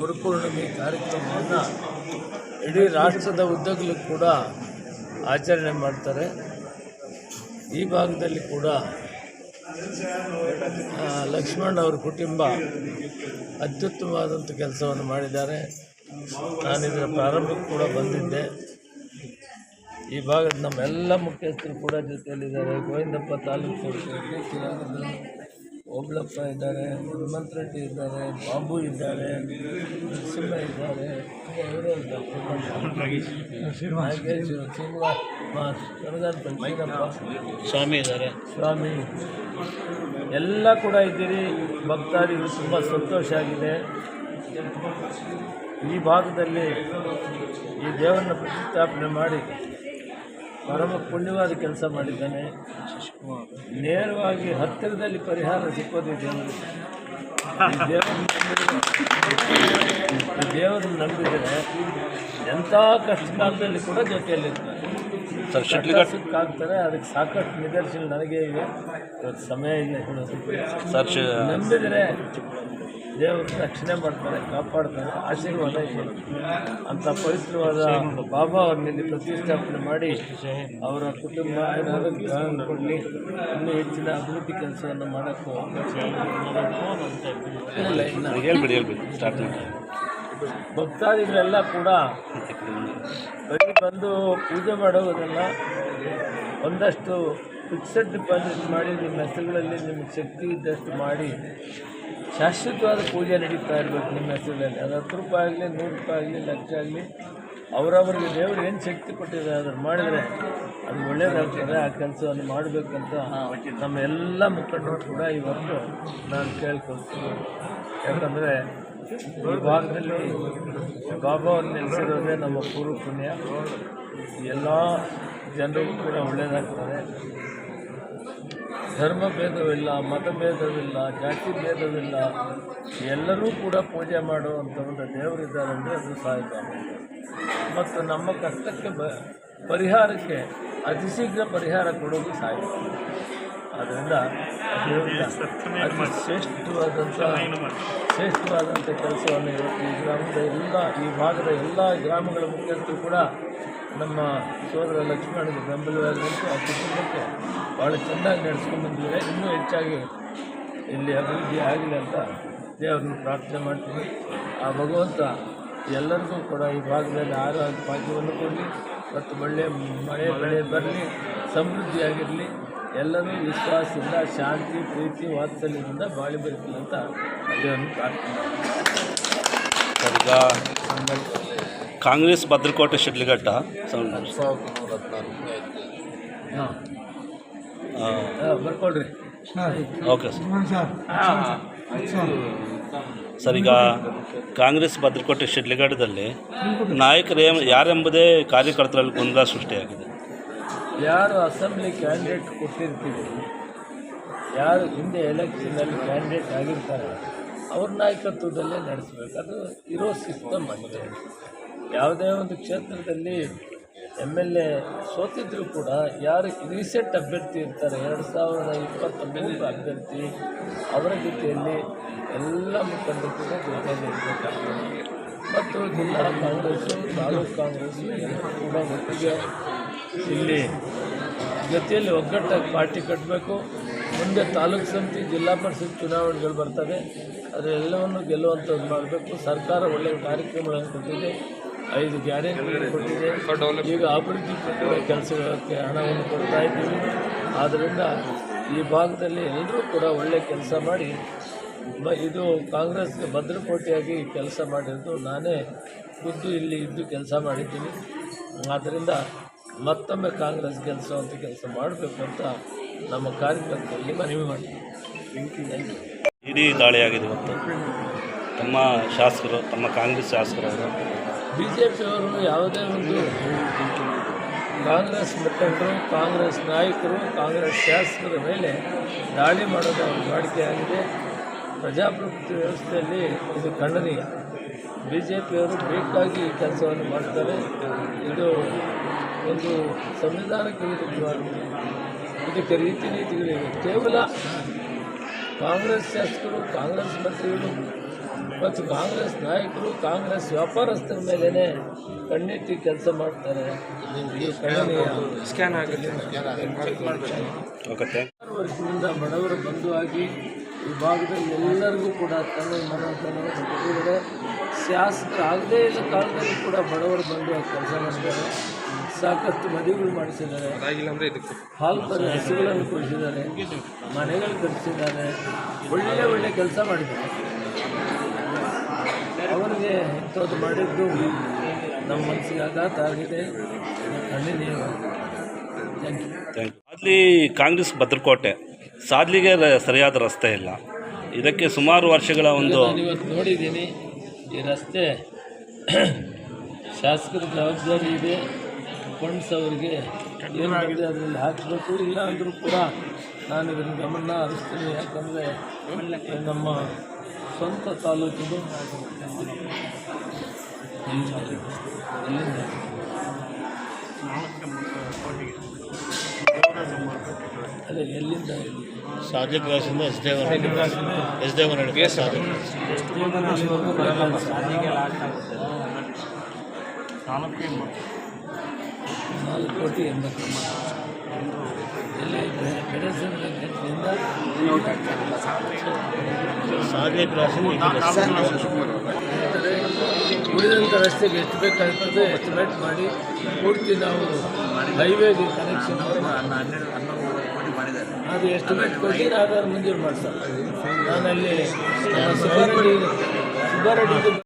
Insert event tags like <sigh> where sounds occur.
ಗುರುಪೂರ್ಣಿಮೆ ಕಾರ್ಯಕ್ರಮವನ್ನು ಇಡೀ ರಾಷ್ಟ್ರದ ಉದ್ದಗಲೂ ಕೂಡ ಆಚರಣೆ ಮಾಡ್ತಾರೆ. ಈ ಭಾಗದಲ್ಲಿ ಕೂಡ ಲಕ್ಷ್ಮಣ್ ಅವರ ಕುಟುಂಬ ಅತ್ಯುತ್ತಮವಾದಂಥ ಕೆಲಸವನ್ನು ಮಾಡಿದ್ದಾರೆ. ನಾನು ಇದರ ಪ್ರಾರಂಭಕ್ಕೆ ಕೂಡ ಬಂದಿದ್ದೆ. ಈ ಭಾಗದ ನಮ್ಮೆಲ್ಲ ಮುಖ್ಯಸ್ಥರು ಕೂಡ ಜೊತೆಯಲ್ಲಿದ್ದಾರೆ. ಗೋವಿಂದಪ್ಪ ತಾಲೂಕು ಓಬಳಪ್ಪ ಇದ್ದಾರೆ ಹನುಮಂತ ರೆಡ್ಡಿ ಇದ್ದಾರೆ ಬಾಬು ಇದ್ದಾರೆ ನರಸಿಂಹ ಇದ್ದಾರೆ. ಇವರು ಶ್ರೀನಿವಾಸ್ ಸ್ವಾಮಿ ಇದ್ದಾರೆ. ಸ್ವಾಮಿ. ಎಲ್ಲ ಕೂಡ ಇದ್ದೀರಿ. ಭಕ್ತಾದಿಗಳು ತುಂಬ ಸಂತೋಷ ಆಗಿದೆ. ಈ ಭಾಗದಲ್ಲಿ ಈ ದೇವರನ್ನ ಪ್ರತಿಷ್ಠಾಪನೆ ಮಾಡಿ ಪರಮ ಪುಣ್ಯವಾದ ಕೆಲಸ ಮಾಡಿದ್ದಾನೆ. ನೇರವಾಗಿ ಹತ್ತಿರದಲ್ಲಿ ಪರಿಹಾರ ಸಿಕ್ಕೋದು ದೇವರು ದೇವರು ದೇವರನ್ನ ನಂಬಿದ್ರೆ- ಎಂಥ ಕಷ್ಟ ಕಾಲದಲ್ಲಿ ಕೂಡ ಜೊತೆಯಲ್ಲಿರ್ತಾರೆ. ಆಗ್ತಾರೆ ಅದಕ್ಕೆ ಸಾಕಷ್ಟು ನಿದರ್ಶನ ನನಗೆ ಇವೆ ಇವತ್ತು ಸಮಯ ಇಲ್ಲ ನಂಬಿದರೆ ದೇವರು ರಕ್ಷಣೆ ಮಾಡ್ತಾರೆ ಕಾಪಾಡ್ತಾರೆ ಆಶೀರ್ವಾದ ಇದೆ ಅಂಥ ಪವಿತ್ರವಾದ ಬಾಬಾ ಅವ್ರನ್ನಲ್ಲಿ ಪ್ರತಿಷ್ಠಾಪನೆ ಮಾಡಿ ಅವರ ಕುಟುಂಬ ಏನಾದರೂ ಜ್ಞಾನ ಕೊಡಲಿ. ಇನ್ನೂ ಹೆಚ್ಚಿನ ಅಭಿವೃದ್ಧಿ ಕೆಲಸವನ್ನು ಮಾಡೋಕ್ಕೂ ಇಲ್ಲ ಭಕ್ತಾದಿಗಳೆಲ್ಲ ಕೂಡ ಬರೀ ಬಂದು ಪೂಜೆ ಮಾಡೋದಲ್ಲ ಒಂದಷ್ಟು ಫಿಕ್ಸೆಡ್ ಡಿಪಾಸಿಟ್ ಮಾಡಿ ನಿಮ್ಮ ಹೆಸರುಗಳಲ್ಲಿ ನಿಮಗೆ ಶಕ್ತಿ ಇದ್ದಷ್ಟು ಮಾಡಿ ಶಾಶ್ವತವಾದ ಪೂಜೆ ನಡೀತಾ ಇರಬೇಕು ನಿಮ್ಮ ಹೆಸರಲ್ಲಿ. ಅದು ಹತ್ತು ರೂಪಾಯಿ ಆಗಲಿ, ನೂರು ರೂಪಾಯಿ ಆಗಲಿ, ಲಕ್ಷ ಆಗಲಿ, ಅವರವ್ರಿಗೆ ದೇವರು ಏನು ಶಕ್ತಿ ಕೊಟ್ಟಿದೆ ಅದನ್ನು ಮಾಡಿದರೆ ಅದು ಒಳ್ಳೆಯದಾಗ್ತದೆ ಆ ಕೆಲಸವನ್ನು ಮಾಡಬೇಕಂತ ನಮ್ಮ ಎಲ್ಲ ಮುಖಂಡರು ಕೂಡ ಇವತ್ತು ನಾನು ಕೇಳ್ಕೊಳ್ತೀನಿ. ಯಾಕಂದರೆ ಈ ಭಾಗದಲ್ಲಿ ಬಾಬಾ ಅವ್ರು ನೆಲೆಸಿರೋದೇ ನಮ್ಮ ಪೂರ್ವ ಪುಣ್ಯ. ಎಲ್ಲ ಜನರಿಗೂ ಕೂಡ ಒಳ್ಳೆಯದಾಗ್ತದೆ ಧರ್ಮ ಭೇದವಿಲ್ಲ, ಮತ ಭೇದವಿಲ್ಲ, ಜಾತಿ ಭೇದವಿಲ್ಲ, ಎಲ್ಲರೂ ಕೂಡ ಪೂಜೆ ಮಾಡುವಂಥ ಒಂದು ದೇವರಿದ್ದಾರೆ ಅಂದರೆ ಅದು ಸಾಯಿಬಾಬಾ ಮತ್ತು ನಮ್ಮ ಕಷ್ಟಕ್ಕೆ ಪರಿಹಾರಕ್ಕೆ ಅತಿ ಶೀಘ್ರ ಪರಿಹಾರ ಕೊಡೋದು ಸಾಯಿಬಾಬಾ ಅತಿ ಶ್ರೇಷ್ಠವಾದಂಥ ಶ್ರೇಷ್ಠವಾದಂಥ ಕೆಲಸವನ್ನು ಈ ಗ್ರಾಮದ ಎಲ್ಲ ಈ ಭಾಗದ ಎಲ್ಲ ಗ್ರಾಮಗಳ ಮುಖ್ಯಸ್ಥರು ಕೂಡ ನಮ್ಮ ಸೋದರ ಲಕ್ಷ್ಮಣನಿಗೆ ಬೆಂಬಲವಾಗಿ ನಿಂತು ಆ ಕುಟುಂಬಕ್ಕೆ ಭಾಳ ಚೆನ್ನಾಗಿ ನಡೆಸ್ಕೊಂಡು ಬಂದಿದ್ದಾರೆ. ಇನ್ನೂ ಹೆಚ್ಚಾಗಿ ಇಲ್ಲಿ ಅಭಿವೃದ್ಧಿ ಆಗಲಿ ಅಂತ ದೇವರನ್ನು ಪ್ರಾರ್ಥನೆ ಮಾಡ್ತೀನಿ. ಆ ಭಗವಂತ ಎಲ್ಲರಿಗೂ ಕೂಡ ಈ ಭಾಗದಲ್ಲಿ ಆರೋಗ್ಯ ಭಾಗ್ಯವನ್ನು ಕೊಡಲಿ. ಮತ್ತು ಒಳ್ಳೆಯ ಮಳೆ ಬೆಳೆ ಬರಲಿ ಸಮೃದ್ಧಿಯಾಗಿರಲಿ. ಎಲ್ಲರೂ ವಿಶ್ವಾಸದಿಂದ ಶಾಂತಿ ಪ್ರೀತಿ ವಾತ್ಸಲ್ಯದಿಂದ ಬಾಳಿ ಬರಲಿ ಅಂತ ದೇವರನ್ನು ಪ್ರಾರ್ಥನೆ ಕಾಂಗ್ರೆಸ್ ಭದ್ರಕೋಟೆ ಶಿಡ್ಲಘಟ್ಟ. ಹಾಂ. ಬರ್ಕೊಳ್ರಿ ಓಕೆ ಸರ್. ಸರ್. ಈಗ ಕಾಂಗ್ರೆಸ್ ಭದ್ರಕೋಟೆ ಶಿಡ್ಲಘಟ್ಟದಲ್ಲಿ ನಾಯಕರು ಯಾರೆಂಬುದೇ ಕಾರ್ಯಕರ್ತರಲ್ಲಿ ಗೊಂದಲ ಸೃಷ್ಟಿಯಾಗಿದೆ. ಯಾರು ಅಸೆಂಬ್ಲಿ ಕ್ಯಾಂಡಿಡೇಟ್ ಕೊಟ್ಟಿರ್ತೀವಿ, ಯಾರು ಹಿಂದೆ ಎಲೆಕ್ಷನಲ್ಲಿ ಕ್ಯಾಂಡಿಡೇಟ್ ಆಗಿರ್ತಾರೆ, ಅವ್ರ ನಾಯಕತ್ವದಲ್ಲೇ ನಡೆಸಬೇಕು. ಅದು ಇರೋ ಸಿಸ್ಟಮ್ ಆಗಿದೆ ಯಾವುದೇ ಒಂದು ಕ್ಷೇತ್ರದಲ್ಲಿ ಎಂ ಎಲ್ ಎ ಸೋತಿದ್ರು ಕೂಡ ಯಾರು ರೀಸೆಂಟ್ ಅಭ್ಯರ್ಥಿ ಇರ್ತಾರೆ, ಎರಡು ಸಾವಿರದ ಇಪ್ಪತ್ತ ಮೂರು ಅಭ್ಯರ್ಥಿ, ಅವರ ಜೊತೆಯಲ್ಲಿ ಎಲ್ಲ ಮುಖಂಡರು ಕೂಡ ಜೊತೆಯಲ್ಲಿ ಇರಬೇಕಾಗ್ತದೆ. ಮತ್ತು ಜಿಲ್ಲಾ ಕಾಂಗ್ರೆಸ್ಸು, ತಾಲೂಕು ಕಾಂಗ್ರೆಸ್ಸು ಕೂಡ ಒಟ್ಟಿಗೆ ಇಲ್ಲಿ ಜೊತೆಯಲ್ಲಿ ಒಗ್ಗಟ್ಟಾಗಿ ಪಾರ್ಟಿ ಕಟ್ಟಬೇಕು. ಮುಂದೆ ತಾಲೂಕು ಸಮಿತಿ, ಜಿಲ್ಲಾ ಪರಿಷತ್ ಚುನಾವಣೆಗಳು ಬರ್ತವೆ. ಅದರೆಲ್ಲವನ್ನು ಗೆಲ್ಲುವಂಥದ್ದು ಮಾಡಬೇಕು. ಸರ್ಕಾರ ಒಳ್ಳೆಯ ಕಾರ್ಯಕ್ರಮಗಳನ್ನು ಕೊಟ್ಟಿದೆ. ಐದು ಗ್ಯಾರಂಟಿಗಳನ್ನು ಕೊಟ್ಟಿದೆ. ಈಗ ಅಭಿವೃದ್ಧಿ ಕಟ್ಟುವ ಕೆಲಸಕ್ಕೆ ಹಣವನ್ನು ಕೊಡ್ತಾ ಇದ್ದೀವಿ. ಆದ್ದರಿಂದ ಈ ಭಾಗದಲ್ಲಿ ಎಲ್ಲರೂ ಕೂಡ ಒಳ್ಳೆಯ ಕೆಲಸ ಮಾಡಿ ಇದು ಕಾಂಗ್ರೆಸ್ಗೆ ಭದ್ರಕೋಟೆಯಾಗಿ ಕೆಲಸ ಮಾಡಿದ್ದು ನಾನೇ ಖುದ್ದು ಇಲ್ಲಿ ಇದ್ದು ಕೆಲಸ ಮಾಡಿದ್ದೀನಿ. ಆದ್ದರಿಂದ ಮತ್ತೊಮ್ಮೆ ಕಾಂಗ್ರೆಸ್ ಗೆಲ್ಲಿಸುವಂಥ ಕೆಲಸ ಮಾಡಬೇಕು ಅಂತ ನಮ್ಮ ಕಾರ್ಯಕರ್ತರಲ್ಲಿ ಮನವಿ ಮಾಡ್ತೀನಿ. ಇಡೀ ದಾಳಿಯಾಗಿದೆ ಇವತ್ತು ತಮ್ಮ ಶಾಸಕರು ತಮ್ಮ ಕಾಂಗ್ರೆಸ್ ಶಾಸಕರವರು. ಬಿ ಜೆ ಪಿಯವರು ಯಾವುದೇ ಒಂದು ಕಾಂಗ್ರೆಸ್ ಮುಖಂಡರು ಕಾಂಗ್ರೆಸ್ ನಾಯಕರು ಕಾಂಗ್ರೆಸ್ ಶಾಸಕರ ಮೇಲೆ ದಾಳಿ ಮಾಡೋದು ಅವ್ರ ವಾಡಿಕೆಯಾಗಿದೆ ಪ್ರಜಾಪ್ರಭುತ್ವ ವ್ಯವಸ್ಥೆಯಲ್ಲಿ ಇದು ಖಂಡನೀಯ. ಬಿ ಜೆ ಪಿಯವರು ಬೇಕಾಗಿ ಕೆಲಸವನ್ನು ಮಾಡ್ತಾರೆ. ಇದು ಒಂದು ಸಂವಿಧಾನಕ್ಕೆ ವಿರುದ್ಧವಾಗಿದೆ ಇದಕ್ಕೆ ರೀತಿ ನೀತಿಗಳಿವೆ ಕೇವಲ ಕಾಂಗ್ರೆಸ್ ಶಾಸಕರು ಕಾಂಗ್ರೆಸ್ ಮಂತ್ರಿಗಳು ಮತ್ತು ಕಾಂಗ್ರೆಸ್ ನಾಯಕರು ಕಾಂಗ್ರೆಸ್ ವ್ಯಾಪಾರಸ್ಥರ ಮೇಲೇ ಕಣ್ಣಿಟ್ಟು ಕೆಲಸ ಮಾಡ್ತಾರೆ. ಸ್ಕ್ಯಾನ್ ಆಗುತ್ತೆ. ಆರು ವರ್ಷದಿಂದ ಬಡವರ ಬಂಧುವಾಗಿ ಈ ಭಾಗದಲ್ಲಿ ಎಲ್ಲರಿಗೂ ಕೂಡ ತನ್ನ ಮನೋಧನವನ್ನು ಕೊಟ್ಟಿದ್ದಾರೆ. ಶಾಸಕರಾಗದೇ ಇಲ್ಲ ಕಾಲದಲ್ಲಿ ಕೂಡ ಬಡವರ ಬಂಧುವಾಗಿ ಕೆಲಸ ಮಾಡಿದ್ದಾರೆ ಸಾಕಷ್ಟು ಮದುವೆಗಳು ಮಾಡಿಸಿದ್ದಾರೆ. ಅದಾಗಿಲ್ಲ ಅಂದರೆ ಇದಕ್ಕೆ. ಹಾಲು ಬರೋ ಹಸುಗಳನ್ನು ಕೊಡಿಸಿದ್ದಾರೆ. ಮನೆಗಳು ಕಟ್ಟಿಸಿದ್ದಾರೆ. ಒಳ್ಳೆಯ ಒಳ್ಳೆ ಕೆಲಸ ಮಾಡಿದ್ದಾರೆ. ಅವರಿಗೆ ಇಂಥದ್ದು ಮಾಡಿದ್ದು ನಮ್ಮ ಮನಸ್ಸಿಗೆ ಆಘಾತ ಆಗಿದೆ. ಖಂಡನೀಯ ಥ್ಯಾಂಕ್ ಯು ಥ್ಯಾಂಕ್ ಕಾಂಗ್ರೆಸ್ ಭದ್ರಕೋಟೆ. ಸಾದ್ಲಿಗೆ ರ- ಸರಿಯಾದ ರಸ್ತೆ ಇಲ್ಲ. ಇದಕ್ಕೆ ಸುಮಾರು ವರ್ಷಗಳ ಒಂದು ನಾನು ಇವತ್ತು ನೋಡಿದ್ದೀನಿ ಈ ರಸ್ತೆ <clears throat> ಶಾಸಕರ ಜವಾಬ್ದಾರಿ ಇದೆ. ಫಂಡ್ಸ್ ಅವರಿಗೆ ಏನಾಗಿದೆ ಅದರಲ್ಲಿ ಹಾಕಬೇಕು ಇಲ್ಲ ಅಂದರೂ ಕೂಡ ನಾನು ಇದನ್ನು ಗಮನ ಹರಿಸ್ತೀನಿ. ಯಾಕಂದರೆ ನಮ್ಮ ಸ್ವಂತ ತಾಲೂಕಿದು ಎಲ್ಲಿಂದ ಅದೇ ಎಲ್ಲಿಂದ ಸಾಧ್ಯ ಕ್ರಾಸಿಂದ ಎಸ್ ದೇವರ ಎಸ್ ದೇವರ ನಾಲ್ಕು ಕೋಟಿ ಎಂಬ ಕ್ರಮ. ಉಳಿದಂಥ ರಸ್ತೆಗೆ ಎಷ್ಟು ಬೇಕಾಗ್ತದೆ ಎಸ್ಟಿಮೇಟ್ ಮಾಡಿ ಪೂರ್ತಿ ನಾವು ಹೈವೇಗೆ ಕನೆಕ್ಷನ್ ಅದು ಎಸ್ಟಿಮೇಟ್ ಕೊಟ್ಟು ಆಧಾರ ಮಂಜೂರು ಮಾಡ್ತಾರೆ ನಾನಲ್ಲಿ ಸುಬ್ಬಾರೆಡ್ಡಿ ಸುಬ್ಬಾರೆಡ್ಡಿ